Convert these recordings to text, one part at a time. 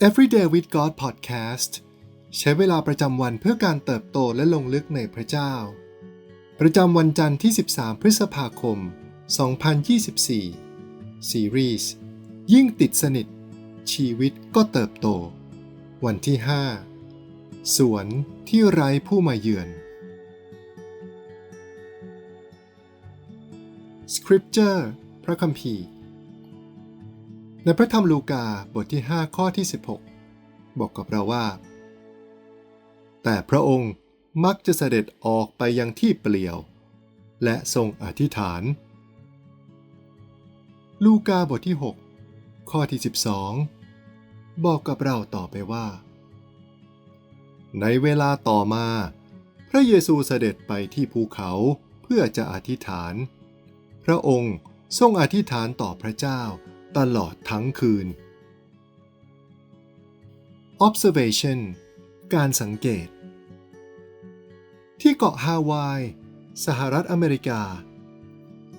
Everyday with God Podcast ใช้เวลาประจำวันเพื่อการเติบโตและลงลึกในพระเจ้า ประจำวันจันทร์ที่ 13 พฤษภาคม 2024 ซีรีส์ยิ่งติดสนิท ชีวิตก็เติบโต วันที่ 5 สวนที่ไร้ผู้มาเยือน Scripture พระคัมภีร์ ในพระธรรมลูกาบทที่ 5 ข้อที่ 16 บอกกับเราว่า แต่พระองค์มักจะเสด็จออกไปยังที่เปลี่ยว และทรงอธิษฐาน ลูกาบทที่ 6 ข้อที่ 12 บอกกับเราต่อไปว่า ในเวลาต่อมา พระเยซูเสด็จไปที่ภูเขาเพื่อจะอธิษฐาน พระองค์ทรงอธิษฐานต่อพระเจ้า ตลอดทั้งคืน observation การสังเกต ที่เกาะฮาวาย สหรัฐอเมริกา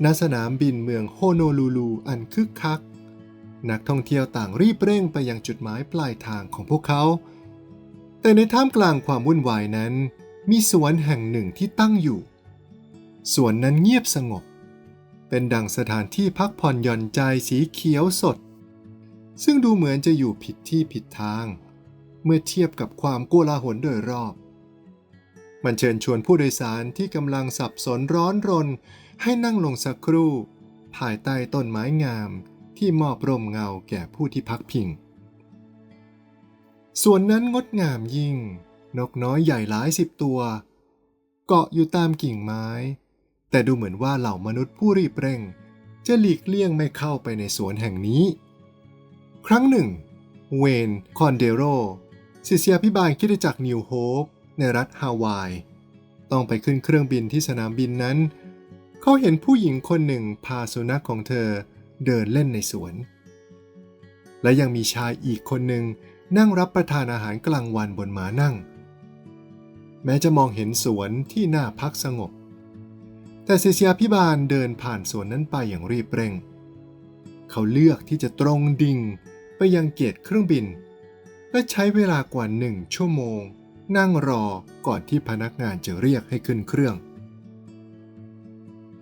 ณ สนามบินเมืองโฮโนลูลูอันคึกคัก นักท่องเที่ยวต่างรีบเร่งไปยังจุดหมายปลายทางของพวกเขา แต่ในท่ามกลางความวุ่นวายนั้น มีสวนแห่งหนึ่งที่ตั้งอยู่ สวนนั้นเงียบสงบ เป็นดังสถานที่พักผ่อนหย่อนใจสีเขียวสด ซึ่งดูเหมือนจะอยู่ผิดที่ผิดทาง เมื่อเทียบกับความโกลาหลโดยรอบ มันเชิญชวนผู้โดยสารที่กำลังสับสนร้อนรน ให้นั่งลงสักครู่ ภายใต้ต้นไม้งามที่มอบร่มเงาแก่ผู้ที่พักพิงส่วนนั้นงดงามยิ่ง นกน้อยใหญ่หลายสิบตัว เกาะอยู่ตามกิ่งไม้ แต่ดูเหมือนว่าเหล่ามนุษย์ผู้รีบเร่ง จะหลีกเลี่ยงไม่เข้าไปในสวนแห่งนี้ ครั้งหนึ่ง เวน คอนเดโรศิษยาพิบาลคิดจักรนิวโฮปในรัฐฮาวาย ต้องไปขึ้นเครื่องบินที่สนามบินนั้น เขาเห็นผู้หญิงคนหนึ่งพาสุนัขของเธอเดินเล่นในสวน และยังมีชายอีกคนหนึ่งนั่งรับประทานอาหารกลางวันบนม้านั่ง แม้จะมองเห็นสวนที่น่าพักสงบ แต่ศิษยาพิบาลเดินผ่านสวนนั้นไปอย่างรีบเร่ง เขาเลือกที่จะตรงดิ่งไปยังเกตเครื่องบิน และใช้เวลากว่าหนึ่งชั่วโมง นั่งรอก่อนที่พนักงานจะเรียกให้ขึ้นเครื่อง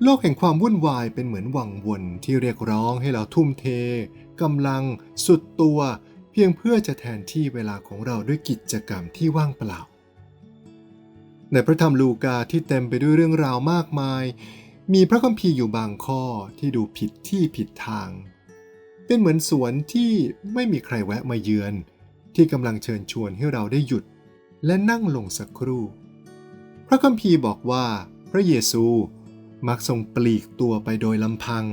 โลกแห่งความวุ่นวายเป็นเหมือนวังวนที่เรียกร้องให้เราทุ่มเทกำลังสุดตัว เพียงเพื่อจะแทนที่เวลาของเราด้วยกิจกรรมที่ว่างเปล่า ในพระธรรมลูกาที่เต็มไปด้วยเรื่องราวมากมาย มีพระคัมภีร์อยู่บางข้อที่ดูผิดที่ผิดทาง เป็นเหมือนสวนที่ไม่มีใครแวะมาเยือน ที่กำลังเชิญชวนให้เราได้หยุด และนั่งลงสักครู่ พระคัมภีร์บอกว่า พระเยซูมักทรงปลีกตัวไปโดยลำพัง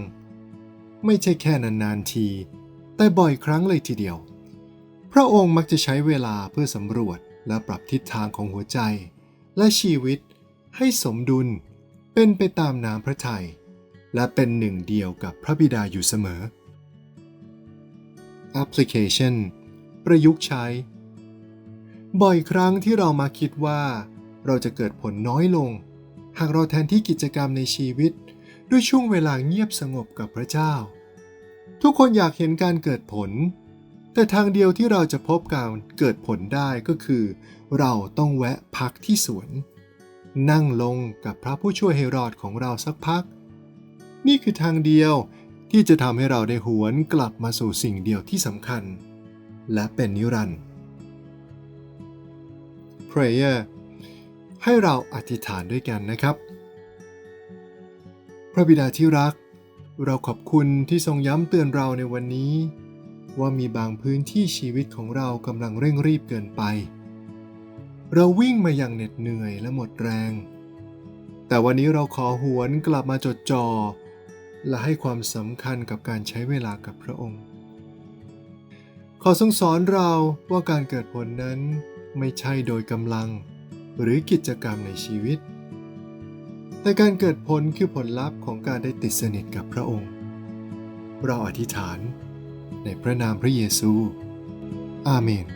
ไม่ใช่แค่นานๆที แต่บ่อยครั้งเลยทีเดียว พระองค์มักจะใช้เวลาเพื่อสำรวจและปรับทิศทางของหัวใจ และชีวิตให้สมดุลเป็นไปตามน้ำพระทยัยและเป็นหนึ่งเดียวกับพระบิดาอยู่เสมอ Application ประยุกต์ใช้ บ่อยครั้งที่เรามาคิดว่า เราจะเกิดผลน้อยลง หากเราแทนที่กิจกรรมในชีวิต ด้วยช่วงเวลาเงียบสงบกับพระเจ้า ทุกคนอยากเห็นการเกิดผล แต่ทางเดียวที่เราจะพบการเกิดผลได้ก็คือ เราต้องแวะพักที่สวน นั่งลงกับพระผู้ช่วยให้รอดของเราสักพัก นี่คือทางเดียวที่จะทำให้เราได้หวนกลับมาสู่สิ่งเดียวที่สำคัญ และเป็นนิรันดร์ Prayer ให้เราอธิษฐานด้วยกันนะครับ พระบิดาที่รัก เราขอบคุณที่ทรงย้ำเตือนเราในวันนี้ ว่ามีบางพื้นที่ชีวิตของเรากำลังเร่งรีบเกินไป เราวิ่งมาอย่างเหน็ดเหนื่อยและหมดแรง แต่วันนี้เราขอหวนกลับมาจดจอ่อและให้ความสำคัญกับการใช้เวลากับพระองค์ ขอทรงสอนเราว่าการเกิดผลนั้นไม่ใช่โดยกำลัง หรือกิจกรรมในชีวิต แต่การเกิดผลคือผลลัพธ์ของการได้ติดสนิทกับพระองค์ เราอธิษฐาน ในพระนามพระเยซู อาเมน